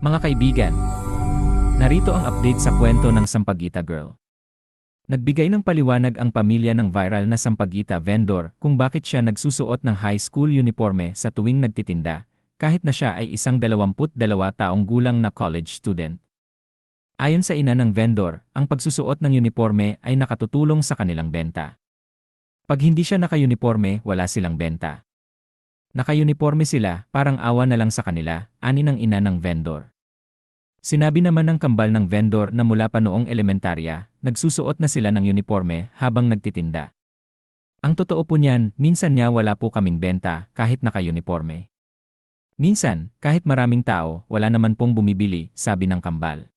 Mga kaibigan, narito ang update sa kwento ng Sampaguita Girl. Nagbigay ng paliwanag ang pamilya ng viral na Sampaguita vendor kung bakit siya nagsusuot ng high school uniforme sa tuwing nagtitinda, kahit na siya ay isang 22 taong gulang na college student. Ayon sa ina ng vendor, ang pagsusuot ng uniforme ay nakatutulong sa kanilang benta. Pag hindi siya naka-uniforme, wala silang benta. Naka-uniforme sila, parang awa na lang sa kanila, ani ng ina ng vendor. Sinabi naman ng kambal ng vendor na mula pa noong elementarya, nagsusuot na sila ng uniforme habang nagtitinda. Ang totoo po niyan, minsan niya wala po kaming benta kahit naka-uniforme. Minsan, kahit maraming tao, wala naman pong bumibili, sabi ng kambal.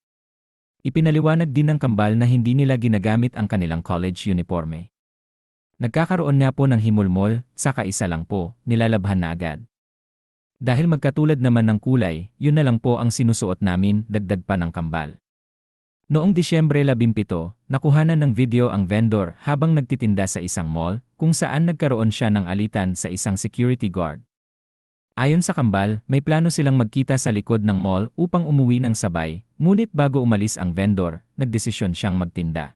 Ipinaliwanag din ng kambal na hindi nila ginagamit ang kanilang college uniforme. Nagkakaroon nga po ng himulmol, saka isa lang po, nilalabhan na agad. Dahil magkatulad naman ng kulay, yun na lang po ang sinusuot namin, dagdag pa ng kambal. Noong Disyembre 17, nakuhanan ng video ang vendor habang nagtitinda sa isang mall, kung saan nagkaroon siya ng alitan sa isang security guard. Ayon sa kambal, may plano silang magkita sa likod ng mall upang umuwi ng sabay, ngunit bago umalis ang vendor, nagdesisyon siyang magtinda.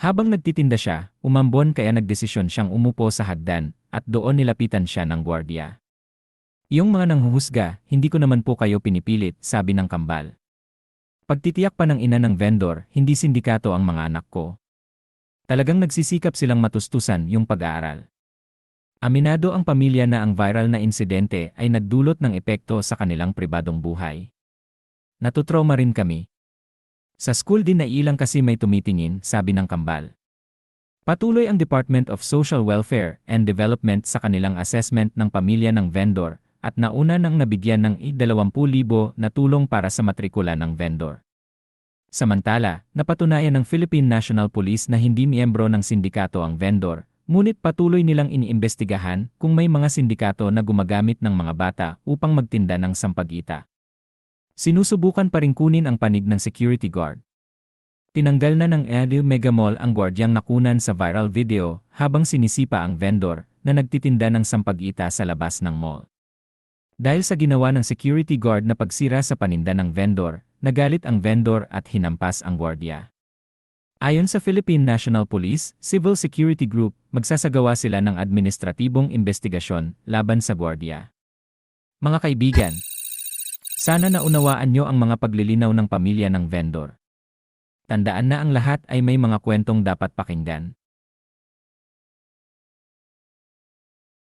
Habang nagtitinda siya, umambon kaya nagdesisyon siyang umupo sa hagdan, at doon nilapitan siya ng gwardiya. Yung mga nanghuhusga, hindi ko naman po kayo pinipilit, sabi ng kambal. Pagtitiyak pa ng ina ng vendor, hindi sindikato ang mga anak ko. Talagang nagsisikap silang matustusan yung pag-aaral. Aminado ang pamilya na ang viral na insidente ay nagdulot ng epekto sa kanilang pribadong buhay. Natutrauma rin kami. Sa school din na ilang kasi may tumitingin, sabi ng kambal. Patuloy ang Department of Social Welfare and Development sa kanilang assessment ng pamilya ng vendor at nauna nang nabigyan ng I-20,000 na tulong para sa matrikula ng vendor. Samantala, napatunayan ng Philippine National Police na hindi miyembro ng sindikato ang vendor, ngunit patuloy nilang iniimbestigahan kung may mga sindikato na gumagamit ng mga bata upang magtinda ng sampagita. Sinusubukan pa rin kunin ang panig ng security guard. Tinanggal na ng Edil Megamall ang gwardyang nakunan sa viral video habang sinisipa ang vendor na nagtitinda ng sampagita sa labas ng mall. Dahil sa ginawa ng security guard na pagsira sa paninda ng vendor, nagalit ang vendor at hinampas ang gwardya. Ayon sa Philippine National Police, Civil Security Group, magsasagawa sila ng administratibong investigasyon laban sa gwardya. Mga kaibigan, sana naunawaan nyo ang mga paglilinaw ng pamilya ng vendor. Tandaan na ang lahat ay may mga kwentong dapat pakinggan.